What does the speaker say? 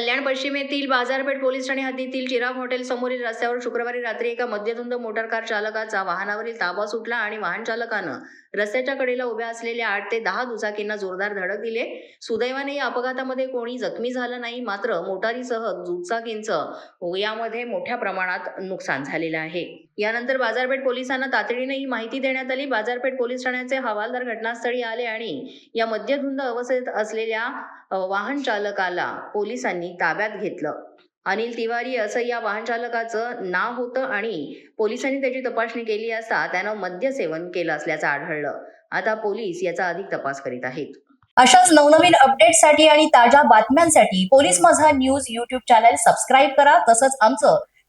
कल्याण पश्चिमेतील बाजारपेठ पोलीस ठाणे हद्दीतील चिराग हॉटेल समोरील रस्त्यावर शुक्रवारी रात्री एका मद्यधुंद मोटार कार चालकाचा वाहनावरील ताबा सुटला आणि वाहन चालकानं रस्त्याच्या कडेला उभ्या असलेल्या आठ ते दहा दुचाकींना जोरदार धडक दिले. सुदैवाने या अपघातामध्ये कोणी जखमी झालं नाही मात्र मोटारीसह दुचाकींचं यामध्ये मोठ्या प्रमाणात नुकसान झालेलं आहे. यानंतर बाजारपेठ पोलिसांना तातडीने ही माहिती देण्यात आली. बाजारपेठ पोलीस ठाण्याचे हवालदार घटनास्थळी आले आणि या मद्यधुंद अवस्थेत असलेल्या वाहन चालकाला पोलिसांनी ताब्यात घेतलं. अनिल तिवारी असं या वाहन चालकाचं नाव होतं आणि पोलिसांनी त्याची तपासणी केली असता त्यानं मद्यसेवन केलं असल्याचं आढळलं. आता पोलीस याचा अधिक तपास करीत आहेत. अशाच नवनवीन अपडेटसाठी आणि ताज्या बातम्यांसाठी police Majha news YouTube channel subscribe करा. तसंच आमचं